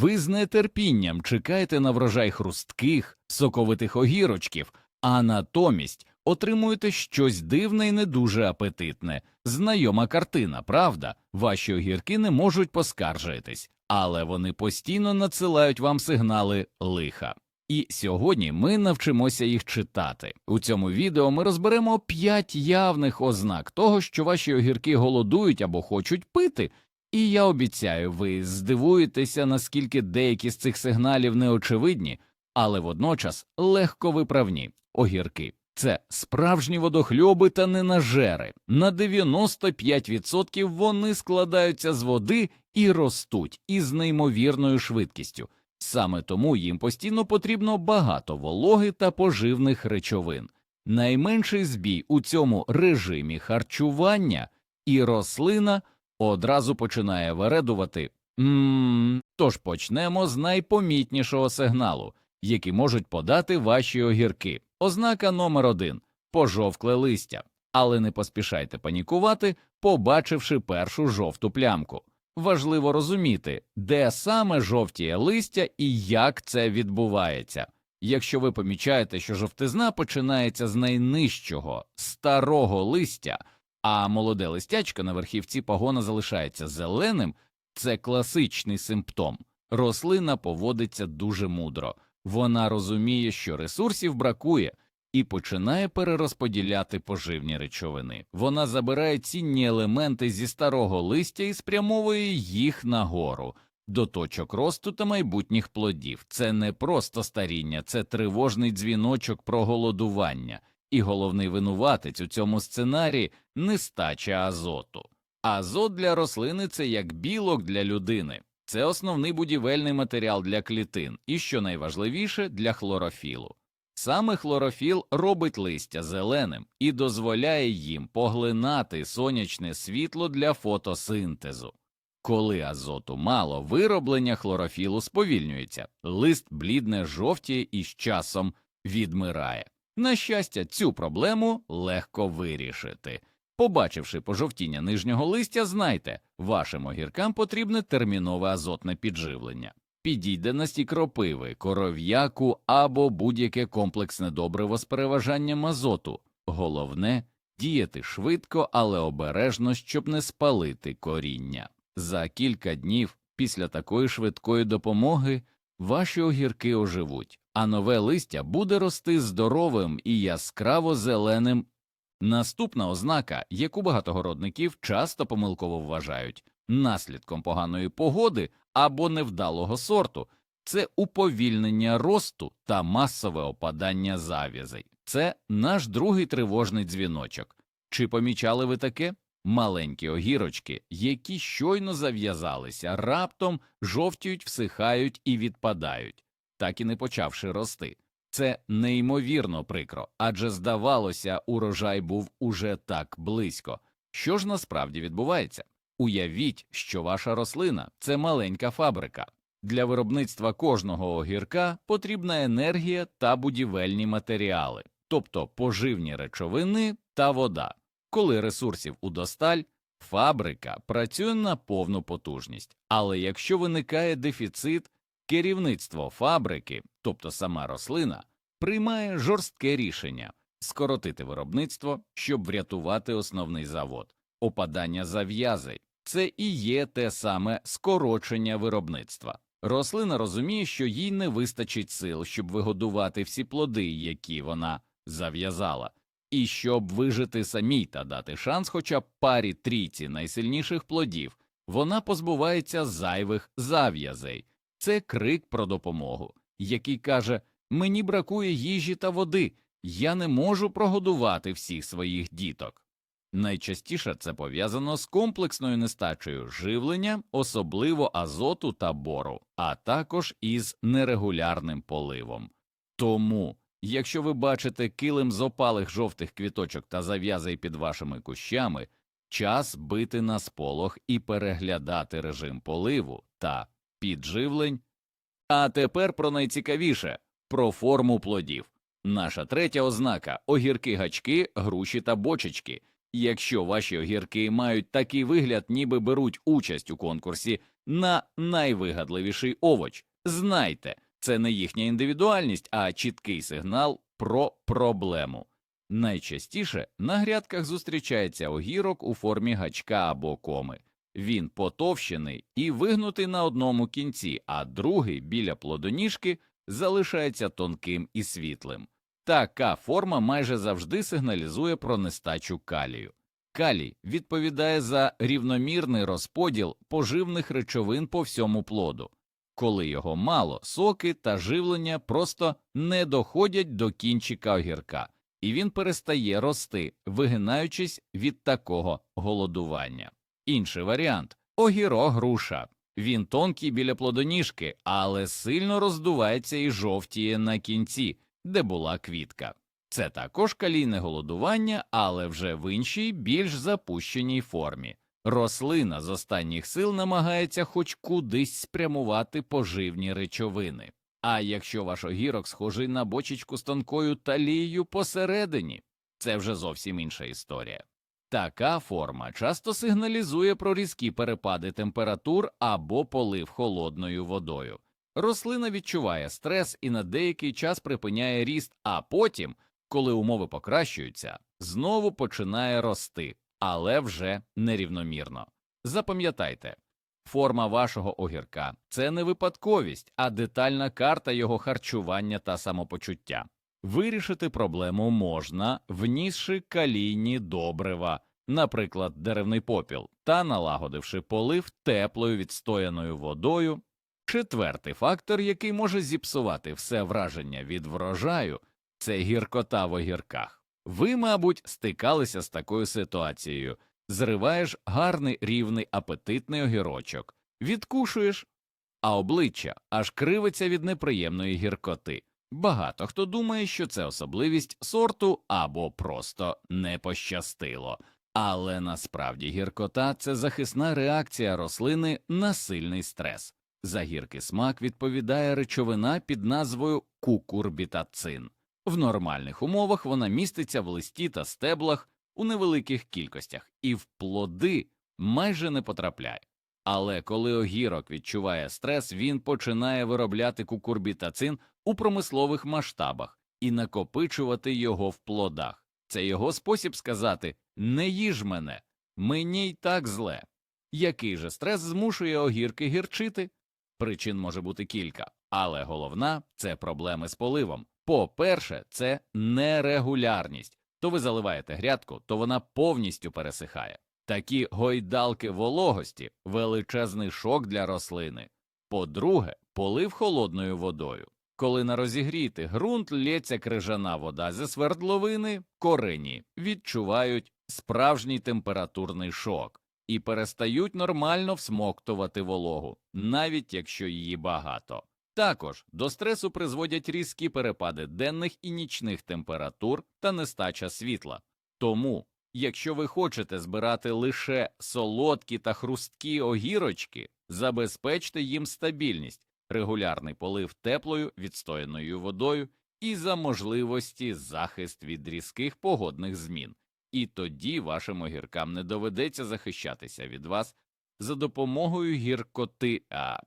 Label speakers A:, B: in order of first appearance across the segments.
A: Ви з нетерпінням чекаєте на врожай хрустких, соковитих огірочків, а натомість отримуєте щось дивне і не дуже апетитне. Знайома картина, правда? Ваші огірки не можуть поскаржитись, але вони постійно надсилають вам сигнали лиха. І сьогодні ми навчимося їх читати. У цьому відео ми розберемо 5 явних ознак того, що ваші огірки голодують або хочуть пити. І я обіцяю, ви здивуєтеся, наскільки деякі з цих сигналів неочевидні, але водночас легко виправні огірки. Це справжні водохльоби та ненажери. На 95% вони складаються з води і ростуть із неймовірною швидкістю. Саме тому їм постійно потрібно багато вологи та поживних речовин. Найменший збій у цьому режимі харчування і рослина одразу починає вередувати. Ммм, тож почнемо з найпомітнішого сигналу, який можуть подати ваші огірки. Ознака номер один пожовкле листя. Але не поспішайте панікувати, побачивши першу жовту плямку. Важливо розуміти, де саме жовтіє листя і як це відбувається. Якщо ви помічаєте, що жовтизна починається з найнижчого старого листя, а молоде листячко на верхівці пагона залишається зеленим, це класичний симптом. Рослина поводиться дуже мудро, вона розуміє, що ресурсів бракує, і починає перерозподіляти поживні речовини. Вона забирає цінні елементи зі старого листя і спрямовує їх нагору. До точок росту та майбутніх плодів це не просто старіння, це тривожний дзвіночок про голодування, і головний винуватець у цьому сценарії нестача азоту. Азот для рослини це як білок для людини, це основний будівельний матеріал для клітин і, що найважливіше, для хлорофілу. Саме хлорофіл робить листя зеленим і дозволяє їм поглинати сонячне світло для фотосинтезу. Коли азоту мало, вироблення хлорофілу сповільнюється, лист блідне жовтіє і з часом відмирає. На щастя, цю проблему легко вирішити. Побачивши пожовтіння нижнього листя, знайте, вашим огіркам потрібне термінове азотне підживлення. Підійде настій кропиви, коров'яку або будь-яке комплексне добриво з переважанням азоту. Головне діяти швидко, але обережно, щоб не спалити коріння. За кілька днів після такої швидкої допомоги ваші огірки оживуть, а нове листя буде рости здоровим і яскраво зеленим. Наступна ознака, яку багатогородників часто помилково вважають наслідком поганої погоди або невдалого сорту, це уповільнення росту та масове опадання зав'язей. Це наш другий тривожний дзвіночок. Чи помічали ви таке? Маленькі огірочки, які щойно зав'язалися, раптом жовтіють, всихають і відпадають, так і не почавши рости. Це неймовірно прикро, адже здавалося, урожай був уже так близько. Що ж насправді відбувається? Уявіть, що ваша рослина це маленька фабрика. Для виробництва кожного огірка потрібна енергія та будівельні матеріали, тобто поживні речовини та вода. Коли ресурсів удосталь, фабрика працює на повну потужність, але якщо виникає дефіцит, керівництво фабрики, тобто сама рослина, приймає жорстке рішення скоротити виробництво, щоб врятувати основний завод, опадання зав'язей. Це і є те саме скорочення виробництва. Рослина розуміє, що їй не вистачить сил, щоб вигодувати всі плоди, які вона зав'язала, і щоб вижити самій та дати шанс хоча б парі трійці найсильніших плодів, вона позбувається зайвих зав'язей. Це крик про допомогу, який каже Мені бракує їжі та води, я не можу прогодувати всіх своїх діток. Найчастіше це пов'язано з комплексною нестачею живлення, особливо азоту та бору, а також із нерегулярним поливом. Тому, якщо ви бачите килим з опалих жовтих квіточок та зав'язей під вашими кущами, час бити на сполох і переглядати режим поливу та підживлень. А тепер про найцікавіше про форму плодів. Наша третя ознака огірки гачки, груші та бочечки. Якщо ваші огірки мають такий вигляд, ніби беруть участь у конкурсі на найвигадливіший овоч, знайте, це не їхня індивідуальність, а чіткий сигнал про проблему. Найчастіше на грядках зустрічається огірок у формі гачка або коми. Він потовщений і вигнутий на одному кінці, а другий біля плодоніжки залишається тонким і світлим. Така форма майже завжди сигналізує про нестачу калію. Калій відповідає за рівномірний розподіл поживних речовин по всьому плоду. Коли його мало, соки та живлення просто не доходять до кінчика огірка, і він перестає рости, вигинаючись від такого голодування. Інший варіант огірок груша. Він тонкий біля плодоніжки, але сильно роздувається і жовтіє на кінці, де була квітка. Це також калійне голодування, але вже в іншій, більш запущеній формі. Рослина з останніх сил намагається хоч кудись спрямувати поживні речовини. А якщо ваш огірок схожий на бочечку з тонкою талією посередині, це вже зовсім інша історія. Така форма часто сигналізує про різкі перепади температур або полив холодною водою. Рослина відчуває стрес і на деякий час припиняє ріст, а потім, коли умови покращуються, знову починає рости, але вже нерівномірно. Запам'ятайте, форма вашого огірка це не випадковість, а детальна карта його харчування та самопочуття. Вирішити проблему можна, внісши калійні добрива, наприклад, деревний попіл, та налагодивши полив теплою відстояною водою. Четвертий фактор, який може зіпсувати все враження від врожаю, це гіркота в огірках. Ви, мабуть, стикалися з такою ситуацією. Зриваєш гарний рівний апетитний огірочок, відкушуєш, а обличчя аж кривиться від неприємної гіркоти. Багато хто думає, що це особливість сорту або просто не пощастило. Але насправді гіркота це захисна реакція рослини на сильний стрес. За гіркий смак відповідає речовина під назвою кукурбітацин. В нормальних умовах вона міститься в листі та стеблах у невеликих кількостях і в плоди майже не потрапляє. Але коли огірок відчуває стрес, він починає виробляти кукурбітацин у промислових масштабах і накопичувати його в плодах. Це його спосіб сказати не їж мене, мені й так зле. Який же стрес змушує огірки гірчити? Причин може бути кілька, але головна це проблеми з поливом. По-перше, це нерегулярність. То ви заливаєте грядку, то вона повністю пересихає. Такі гойдалки вологості величезний шок для рослини. По-друге, полив холодною водою. Коли на розігріти ґрунт лється крижана вода зі свердловини, корені відчувають справжній температурний шок і перестають нормально всмоктувати вологу, навіть якщо її багато. Також до стресу призводять різкі перепади денних і нічних температур та нестача світла. Тому, якщо ви хочете збирати лише солодкі та хрусткі огірочки, забезпечте їм стабільність, регулярний полив теплою відстояною водою і за можливості захист від різких погодних змін. І тоді вашим огіркам не доведеться захищатися від вас за допомогою гіркоти. А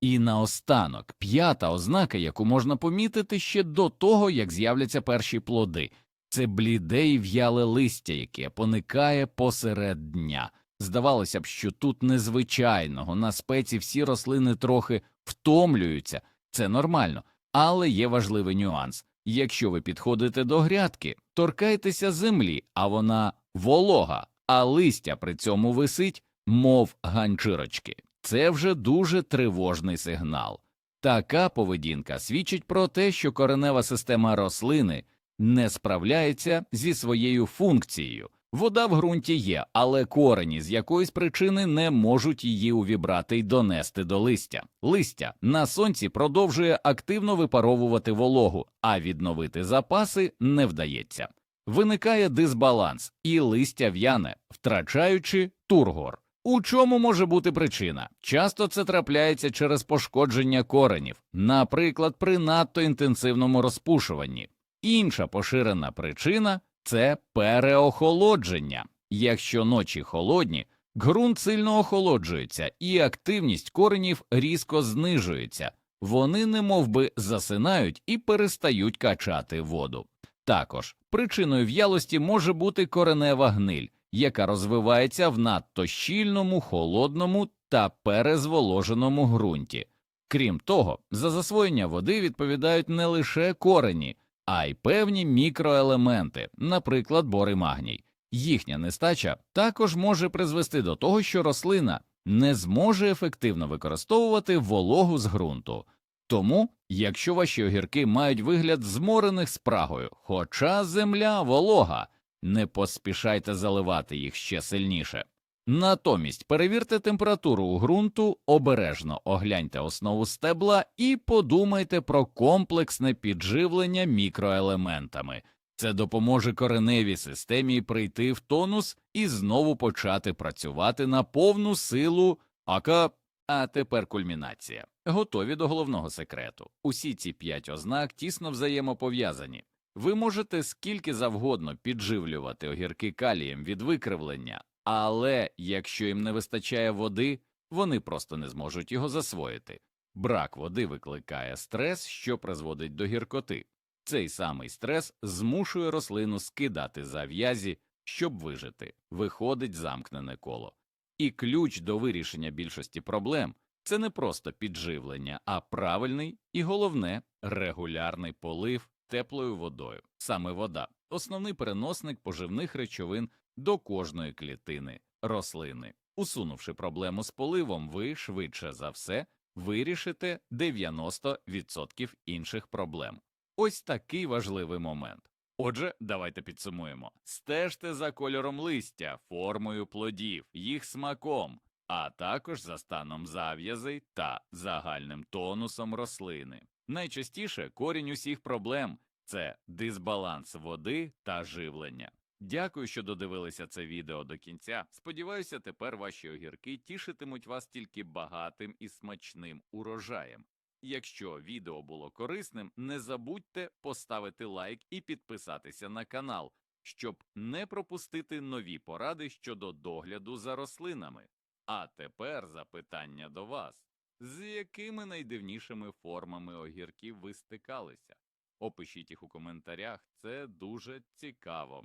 A: і наостанок п'ята ознака, яку можна помітити ще до того, як з'являться перші плоди, це бліде і в'яле листя, яке поникає посеред дня. Здавалося б, що тут незвичайного на спеці всі рослини трохи втомлюються, це нормально, але є важливий нюанс. Якщо ви підходите до грядки, торкайтеся землі, а вона волога, а листя при цьому висить, мов ганчірочки. Це вже дуже тривожний сигнал. Така поведінка свідчить про те, що коренева система рослини не справляється зі своєю функцією. Вода в ґрунті є, але корені з якоїсь причини не можуть її увібрати й донести до листя. Листя на сонці продовжує активно випаровувати вологу, а відновити запаси не вдається. Виникає дисбаланс, і листя в'яне, втрачаючи тургор. У чому може бути причина? Часто це трапляється через пошкодження коренів, наприклад, при надто інтенсивному розпушуванні. Інша поширена причина це переохолодження. Якщо ночі холодні, ґрунт сильно охолоджується і активність коренів різко знижується. Вони немовби засинають і перестають качати воду. Також причиною в'ялості може бути коренева гниль, яка розвивається в надто щільному, холодному та перезволоженому ґрунті. Крім того, за засвоєння води відповідають не лише корені, а й певні мікроелементи, наприклад, бор і магній. Їхня нестача також може призвести до того, що рослина не зможе ефективно використовувати вологу з ґрунту. Тому, якщо ваші огірки мають вигляд зморених спрагою, хоча земля волога, не поспішайте заливати їх ще сильніше. Натомість перевірте температуру у ґрунту, обережно огляньте основу стебла і подумайте про комплексне підживлення мікроелементами. Це допоможе кореневій системі прийти в тонус і знову почати працювати на повну силу. Ака, а тепер кульмінація. Готові до головного секрету. Усі ці п'ять ознак тісно взаємопов'язані. Ви можете скільки завгодно підживлювати огірки калієм від викривлення, але якщо їм не вистачає води, вони просто не зможуть його засвоїти. Брак води викликає стрес, що призводить до гіркоти. Цей самий стрес змушує рослину скидати зав'язі, щоб вижити, виходить замкнене коло. І ключ до вирішення більшості проблем це не просто підживлення, а правильний і головне регулярний полив теплою водою. Саме вода основний переносник поживних речовин до кожної клітини рослини. Усунувши проблему з поливом, ви швидше за все вирішите 90% інших проблем. Ось такий важливий момент. Отже, давайте підсумуємо: стежте за кольором листя, формою плодів, їх смаком, а також за станом зав'язей та загальним тонусом рослини. Найчастіше корінь усіх проблем це дисбаланс води та живлення. Дякую, що додивилися це відео до кінця. Сподіваюся, тепер ваші огірки тішитимуть вас тільки багатим і смачним урожаєм. Якщо відео було корисним, не забудьте поставити лайк і підписатися на канал, щоб не пропустити нові поради щодо догляду за рослинами. А тепер запитання до вас: з якими найдивнішими формами огірків ви стикалися? Опишіть їх у коментарях, це дуже цікаво.